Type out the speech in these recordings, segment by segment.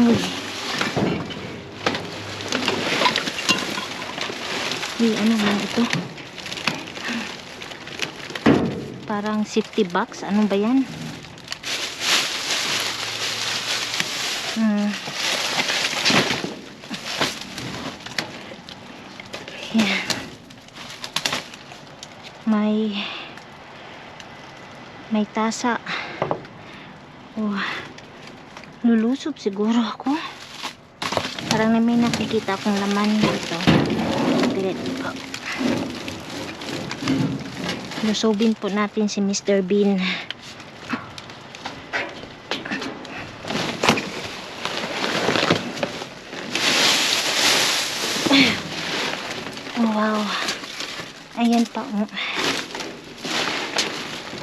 Uy. Uy, ano man ito? Parang safety box. Ano ba yan? Hmm. Yan. May may tasa. Oh, lulusob siguro ako. Parang may nakikita akong laman dito. Pilit po. Lusobin po natin si Mr. Bean. Wow. Ayan pa. oh.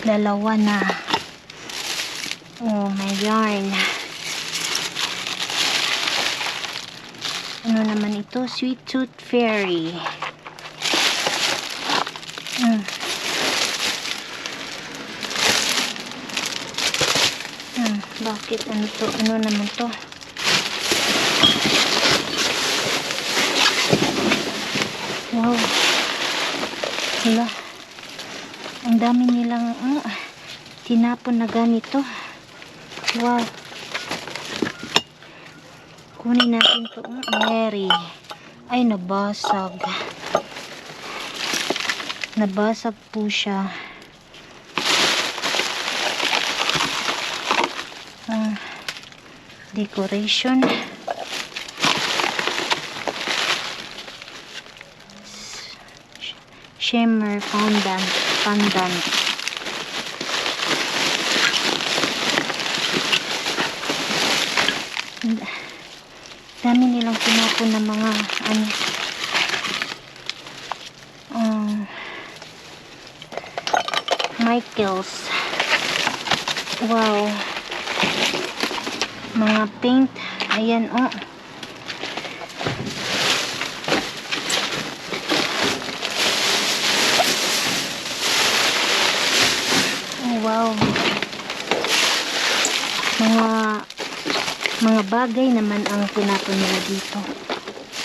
Dalawa na. Oh, my yarn. Ano naman ito? Sweet Tooth Fairy. Hmm. Hmm, bakit? Ano to? Ano naman to? Wow. Hala. Ang dami nilang mm, tinapon na ganito. Wow. Kunin natin to. Mm, Mary. Ay, nabasag. Nabasag po siya. Ah, decoration. Shimmer fondant. Fondant. Dami nilang pinapon ng mga ano. Um, Michaels. Wow. Mga paint. Ayan. Oh, wow. Mga mga bagay naman ang pinapon nila dito.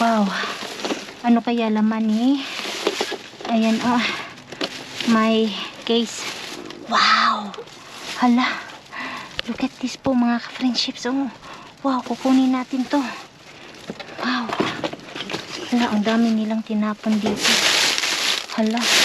Wow. Ano kaya laman eh? Ayan, oh. May case. Wow. Hala. Look at this po mga friendships. Oh. Wow, kukunin natin to. Wow. Hala, ang dami nilang tinapon dito. Hala. May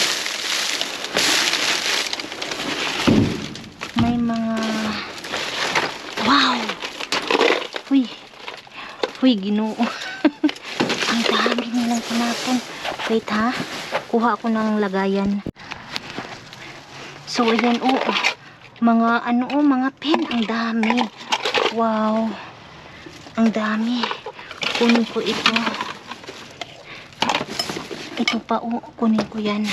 Uy, ginoo. ang dami nilang tinapon. Wait ha. Kuha ako ng lagayan. So, ayan, oh. Mga, ano, oh, mga pen. Ang dami. Wow. Ang dami. Kunin ko ito. Ito pa, oh. Kunin ko yan.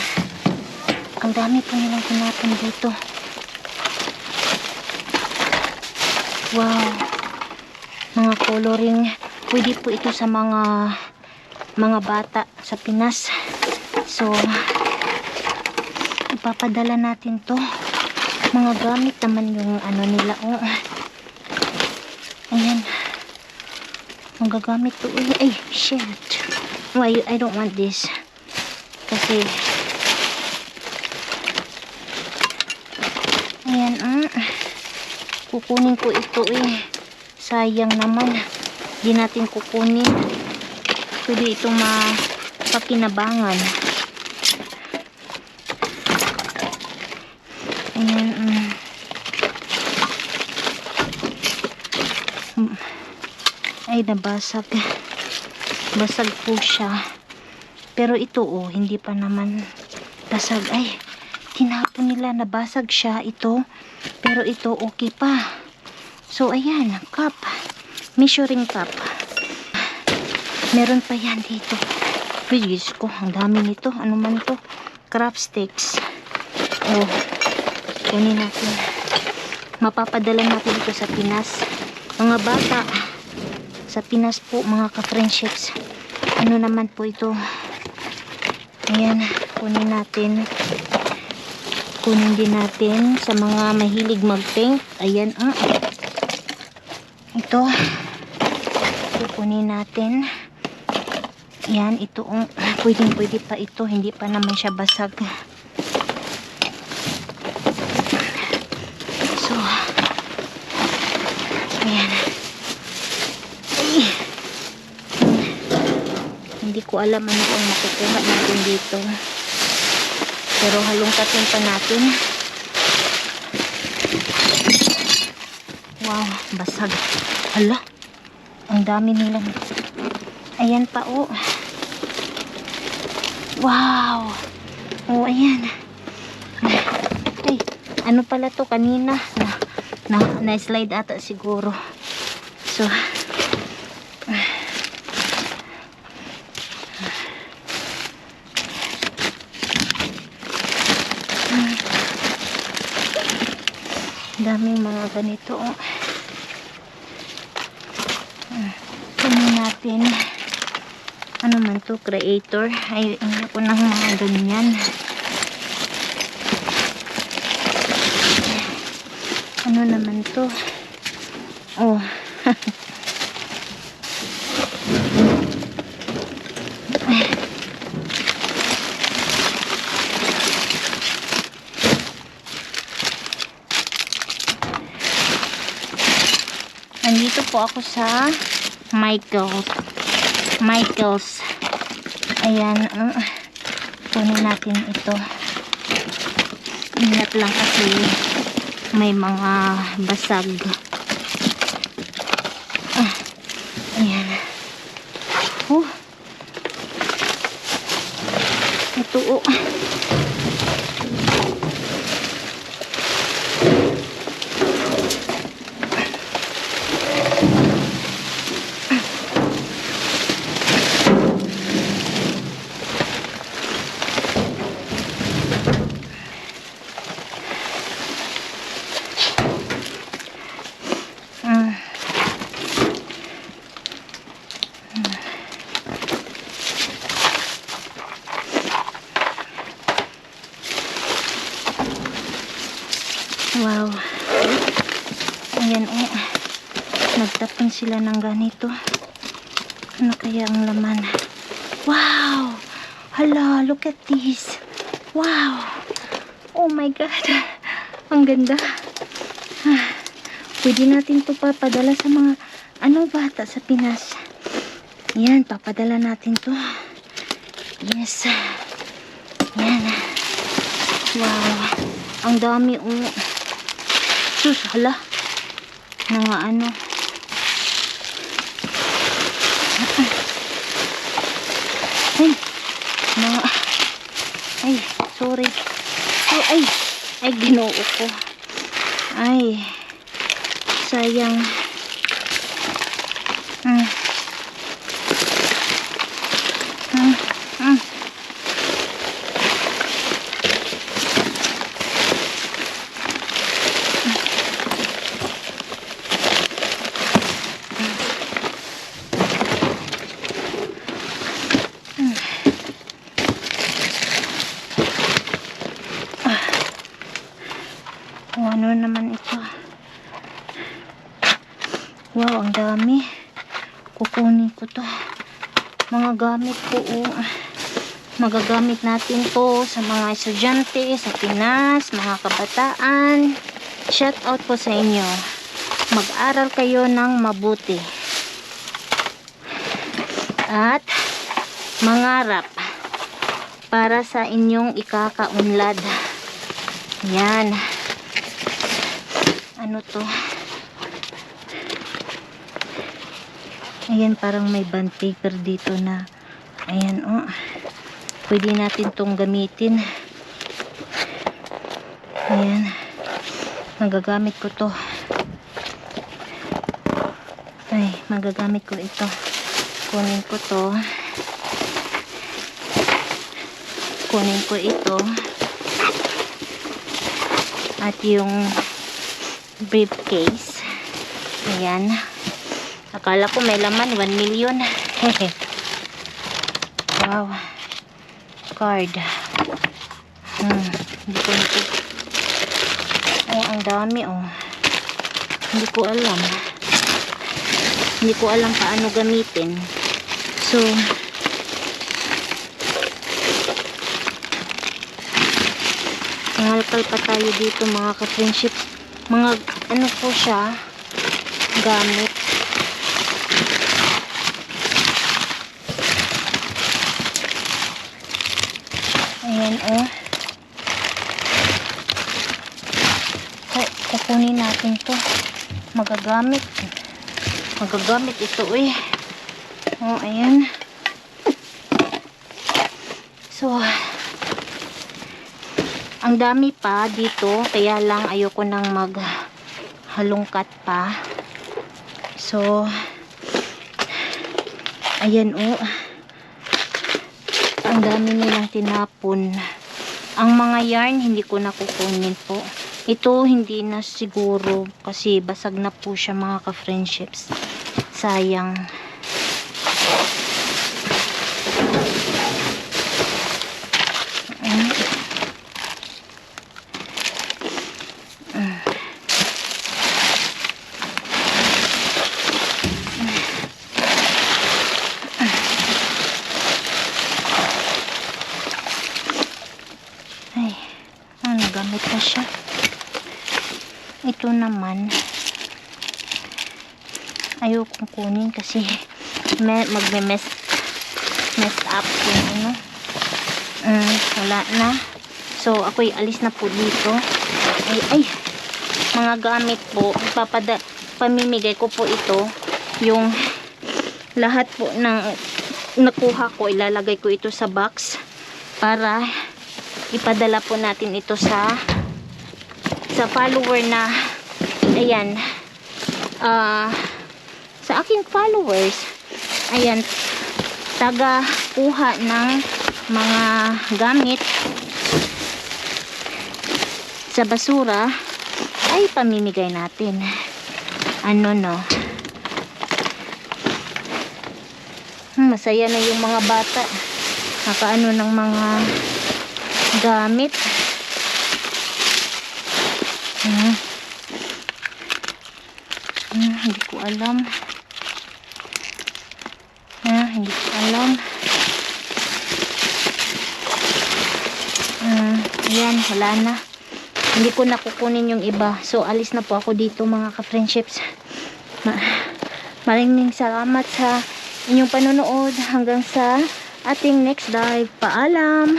Ang dami po nilang tinapon dito. Wow. Mga coloring. Pwede po ito sa mga mga bata sa Pinas. So, ipapadala natin to. Mga gamit naman yung ano nila. Oh. Ayan. Magagamit to. Uy, ay, shit. Why, I don't want this. Kasi, ayan, ah. Kukunin ko ito eh. Sayang naman. Di natin kukunin. Pwede itong mapakinabangan. Ayan. Mm. Ay, nabasag. Basag po siya. Pero ito, oh, hindi pa naman basag. Ay, tinapon nila, nabasag siya. Ito. Pero ito, okay pa. So, ayan, cup. Measuring cup. Meron pa yan dito. Please ko, ang dami nito. Ano man to? Craft sticks. Oh, kunin natin. Mapapadala natin ito sa Pinas. Mga bata, sa Pinas po, mga ka-friendships. Ano naman po ito? Ayan, kunin natin. Kunin din natin sa mga mahilig mag-paint. Ayan, ah. Ito. Kukunin natin. Yan, ito. ang pwedeng pwede pa ito. Hindi pa naman siya basag. So, ayan. Ay. Hindi ko alam ano ang makukuha natin dito. Pero halongkatin pa natin. Wow, basag. Hala, dami nila. Ayan pa, oh. Wow. Oh, ayan. Ay, ano pala to kanina? Na, na, na-slide ata siguro. So, daming mga ganito, oh. Kunin natin. Ano man to, creator. Ay, hindi ko ng mga ganyan. Ano naman to? Oh. Nandito po ako sa Michael's. Michael's. Ayan. Uh, kunin natin ito. Ingat lang kasi may mga basag. Ah, ayan. Oh. Ito oh. Mm. Wow. Ayan oh. Nagtapon sila ganito. Ano kaya ang laman? Wow! Hala, look at this. Wow! Oh my God. Ang ganda. Ah, Pwede natin to papadala sa mga ano bata sa Pinas. Yan, papadala natin to. Yes. Yan. Wow. Ang dami oh. Sus, hala. Mga ano. Ay. Mga Ay, sorry. Oh, ay. Ay, ginoo ko. Ay. Sayang. Hmm. Hmm. Hmm. Oh, ano naman ito? Wow, ang dami. Kukunin ko to. Mga oh. Magagamit natin to sa mga estudyante, sa Pinas, mga kabataan. Shout out po sa inyo. Mag-aral kayo ng mabuti. At mangarap para sa inyong ikakaunlad. Yan. Ano to? Ayan, parang may band paper dito na ayan, oh. Pwede natin tong gamitin. Ayan. Magagamit ko to. Ay, magagamit ko ito. Kunin ko to. Kunin ko ito. At yung briefcase. Ayan. Akala ko may laman 1 million. wow. Card. Hmm. Hindi ko na Ay, ang dami oh. Hindi ko alam. Hindi ko alam paano gamitin. So, Nangalkal pa tayo dito mga ka-friendship. Mga ano po siya, gamit. Ayan oh. Ku- Kukunin natin to. Magagamit. Magagamit ito eh. Oh, ayan. So, ang dami pa dito, kaya lang ayoko nang mag halungkat pa. So, ayan oh. Ang dami nilang tinapon. Ang mga yarn, hindi ko na kukunin po. Ito, hindi na siguro kasi basag na po siya mga ka-friendships. Sayang. Ayan. Ay, ano, gamit na siya. Ito naman, ayokong kunin kasi me, magme-mess mess up yung ano. Mm, wala na. So, ako'y alis na po dito. Ay, ay, mga gamit po, ipapada, pamimigay ko po ito, yung lahat po ng nakuha ko, ilalagay ko ito sa box para ipadala po natin ito sa sa follower na ayan ah sa aking followers ayan taga kuha ng mga gamit sa basura ay pamimigay natin ano no masaya na yung mga bata nakaano ng mga gamit. Hmm. Hmm, hindi ko alam. Hmm, hindi ko alam. Hmm, ayan, wala na. Hindi ko na kukunin yung iba. So, alis na po ako dito mga ka-friendships. Ma maraming salamat sa inyong panonood. Hanggang sa ating next dive. Paalam!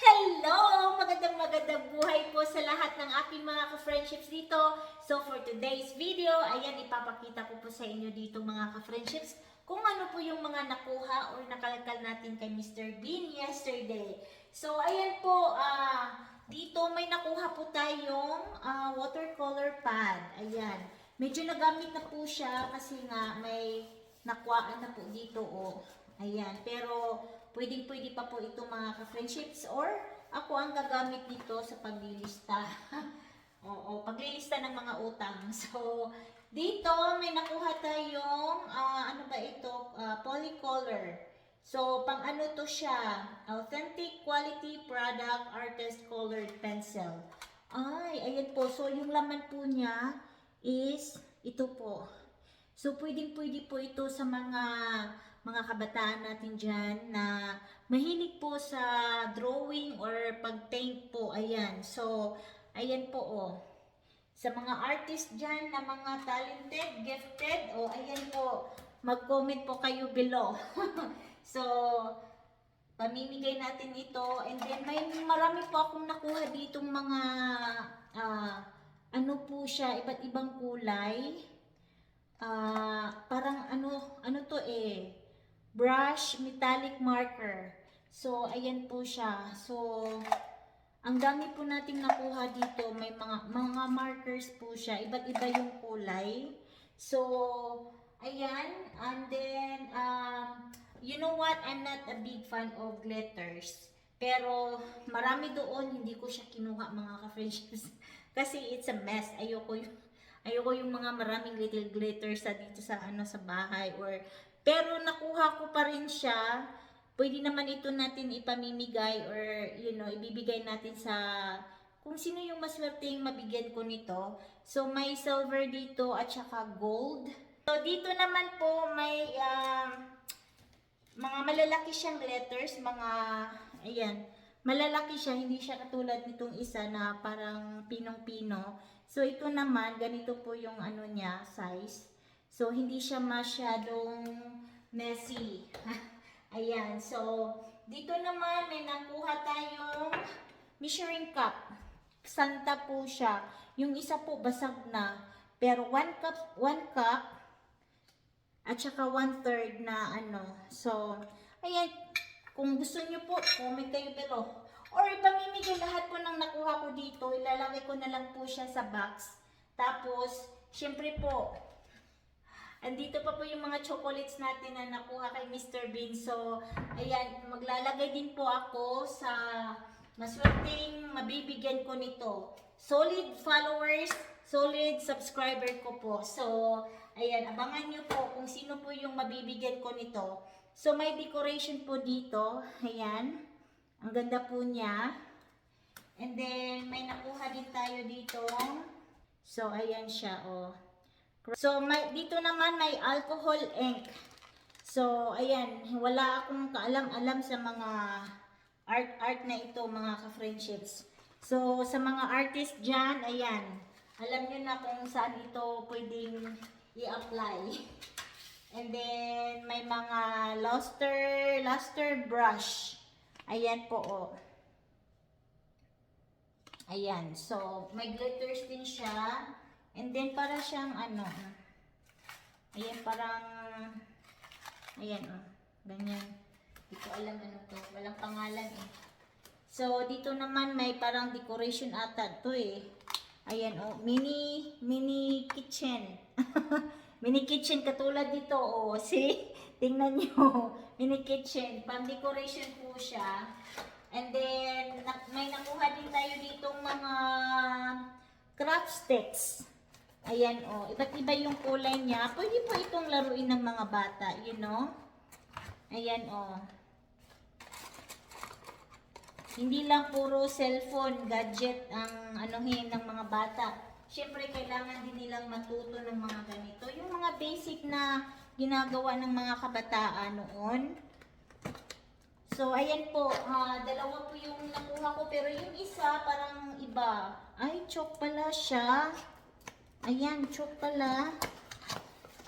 Hello! Magandang magandang buhay po sa lahat ng aking mga ka-friendships dito. So for today's video, ayan ipapakita ko po sa inyo dito mga ka-friendships kung ano po yung mga nakuha or nakalagkal natin kay Mr. Bean yesterday. So ayan po, ah dito may nakuha po tayong ah, watercolor pad. Ayan. Medyo nagamit na po siya kasi nga may nakuhaan na po dito oh. Ayan. Pero pwedeng pwede pa po ito mga ka-friendships or ako ang gagamit dito sa paglilista. Oo, paglilista ng mga utang. So, dito may nakuha tayong ah, ano ba ito? Ah, polycolor. So, pang ano to siya? Authentic Quality Product Artist Colored Pencil. Ay, ayan po. So, yung laman po niya is ito po. So, pwedeng-pwede po ito sa mga mga kabataan natin dyan na mahilig po sa drawing or pag-paint po. Ayan. So, ayan po oh. Sa mga artist dyan na mga talented, gifted, o oh, ayan po, mag-comment po kayo below. so, pamimigay natin ito. And then, may marami po akong nakuha ditong mga, ah, ano po siya, iba't ibang kulay. Ah, parang ano, ano to eh, brush metallic marker. So, ayan po siya. So, ang dami po nating nakuha dito. May mga, mga markers po siya. Iba't iba yung kulay. So, ayan. And then, um, you know what? I'm not a big fan of glitters. Pero, marami doon, hindi ko siya kinuha mga ka-friendships. Kasi it's a mess. Ayoko yung, ayoko yung mga maraming little glitters sa dito sa ano sa bahay or pero nakuha ko pa rin siya. Pwede naman ito natin ipamimigay or you know, ibibigay natin sa kung sino yung maswerteng mabigyan ko nito. So, may silver dito at saka gold. So, dito naman po may um, mga malalaki siyang letters, mga, ayan, malalaki siya, hindi siya katulad nitong isa na parang pinong-pino. So, ito naman, ganito po yung ano niya, size. So, hindi siya masyadong messy. Ayan, so, dito naman may nakuha tayong measuring cup. Santa po siya. Yung isa po basag na. Pero one cup, one cup, at saka one third na ano. So, ayan, kung gusto nyo po, comment kayo below. Or ipamimigay lahat po ng nakuha ko dito, ilalagay ko na lang po siya sa box. Tapos, syempre po, andito pa po yung mga chocolates natin na nakuha kay Mr. Bean. So, ayan, maglalagay din po ako sa maswerteng mabibigyan ko nito. Solid followers, solid subscriber ko po. So, ayan, abangan nyo po kung sino po yung mabibigyan ko nito. So, may decoration po dito. Ayan. Ang ganda po niya. And then, may nakuha din tayo dito. So, ayan siya, oh. So, may, dito naman may alcohol ink. So, ayan, wala akong kaalam-alam sa mga art-art na ito, mga ka-friendships. So, sa mga artist dyan, ayan, alam nyo na kung saan ito pwedeng i-apply. And then, may mga luster, luster brush. Ayan po, oh. Ayan, so, may glitters din siya. And then, para siyang, ano, ayan, parang, ayan, oh, ganyan. Hindi ko alam ano to. Walang pangalan, eh. So, dito naman may parang decoration ata to, eh. Ayan, oh, mini, mini kitchen. mini kitchen, katulad dito, oh, see? Tingnan nyo, mini kitchen. Pang decoration po siya. And then, may nakuha din tayo ditong mga craft sticks. Ayan, oh. Iba't iba yung kulay niya. Pwede po itong laruin ng mga bata, you know? Ayan, oh. Hindi lang puro cellphone, gadget ang anuhin ng mga bata. Siyempre, kailangan din nilang matuto ng mga ganito. Yung mga basic na ginagawa ng mga kabataan noon. So, ayan po, ah, dalawa po yung nakuha ko, pero yung isa parang iba. Ay, chok pala siya. Ayan, chok pala.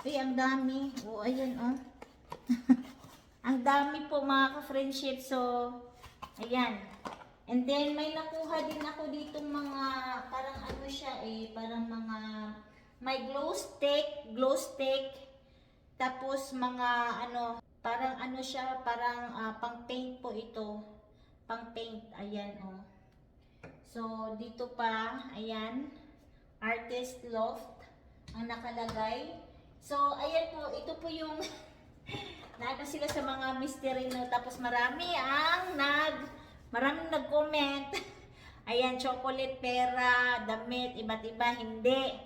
Ay, ang dami. O, ayan, oh. ang dami po mga ka-friendship. So, ayan. And then, may nakuha din ako dito mga, parang ano siya eh, parang mga, may glow stick, glow stick, tapos mga ano, parang ano siya, parang ah, pang paint po ito. Pang paint, ayan oh. So, dito pa, ayan, Artist Loft ang nakalagay. So, ayan po, ito po yung naano sila sa mga mystery no. Tapos marami ang nag, maraming nag-comment. ayan, chocolate, pera, damit, iba't iba, hindi.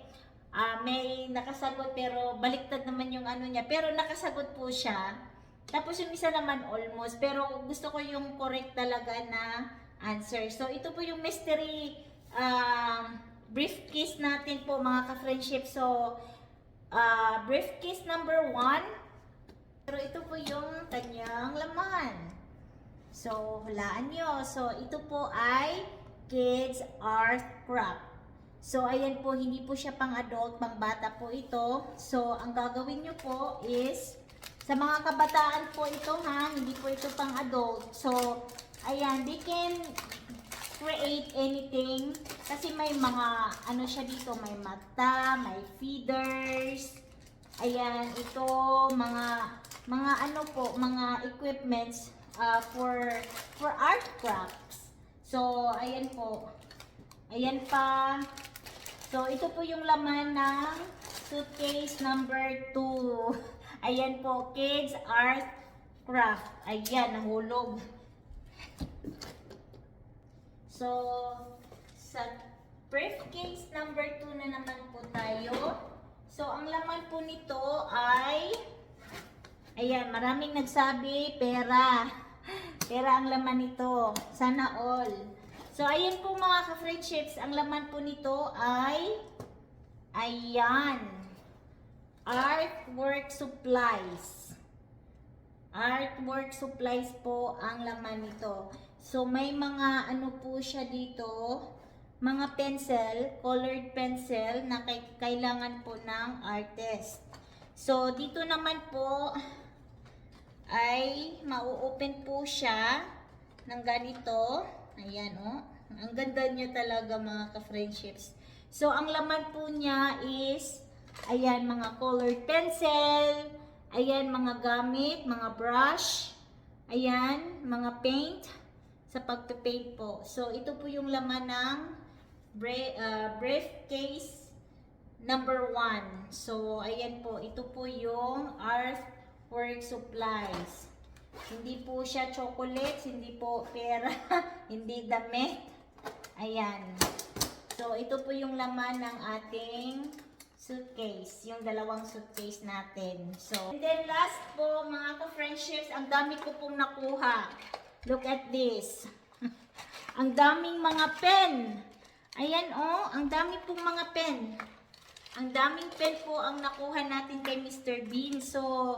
Ah, may nakasagot pero baliktad naman yung ano niya. Pero nakasagot po siya. Tapos yung isa naman almost. Pero gusto ko yung correct talaga na answer. So ito po yung mystery um, briefcase natin po mga ka-friendship. So ah, briefcase number one. Pero ito po yung kanyang laman. So hulaan nyo. So ito po ay Kids Art Craft. So, ayan po, hindi po siya pang adult, pang bata po ito. So, ang gagawin nyo po is, sa mga kabataan po ito ha, hindi po ito pang adult. So, ayan, they can create anything. Kasi may mga, ano siya dito, may mata, may feeders. Ayan, ito, mga, mga ano po, mga equipments uh, for, for art crafts. So, ayan po. Ayan pa. So, ito po yung laman ng suitcase number 2. Ayan po, Kids Art Craft. Ayan, nahulog. So, sa briefcase number 2 na naman po tayo. So, ang laman po nito ay, ayan, maraming nagsabi, pera. Pera ang laman nito. Sana all. So, ayan po mga ka-friendships. Ang laman po nito ay, ayan, artwork supplies. Artwork supplies po ang laman nito. So, may mga ano po siya dito, mga pencil, colored pencil na kailangan po ng artist. So, dito naman po ay mau-open po siya ng ganito. Ayan, oh. Ang ganda niya talaga mga ka-friendships. So, ang laman po niya is, ayan, mga colored pencil, ayan, mga gamit, mga brush, ayan, mga paint, sa pagpe-paint po. So, ito po yung laman ng bra- uh, briefcase number one. So, ayan po, ito po yung artwork supplies. Hindi po siya chocolates, hindi po pera, hindi damit. Ayan. So, ito po yung laman ng ating suitcase, yung dalawang suitcase natin. So, and then last po, mga ka-friendships, ang dami ko pong nakuha. Look at this. ang daming mga pen. Ayan oh, ang dami pong mga pen. Ang daming pen po ang nakuha natin kay Mr. Bean. So,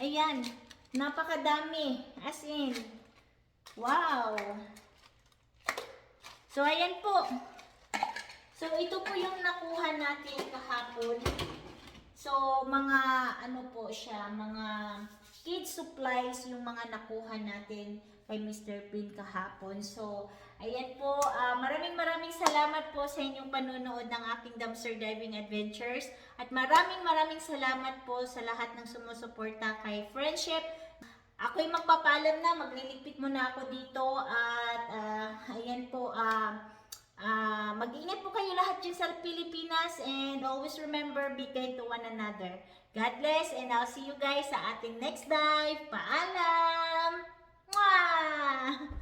ayan, napakadami. As in, wow. So, ayan po. So, ito po yung nakuha natin kahapon. So, mga ano po siya, mga kids supplies yung mga nakuha natin kay Mr. Bean kahapon. So, ayan po, ah, maraming maraming salamat po sa inyong panonood ng aking dumpster diving adventures. At maraming maraming salamat po sa lahat ng sumusuporta kay Friendship. Ako'y magpapaalam na, magliligpit muna ako dito at ah, ayan po, ah, Ah, mag-ingat po kayo lahat dyan sa Pilipinas and always remember, be kind to one another. God bless and I'll see you guys sa ating next dive. Paalam! Mwah!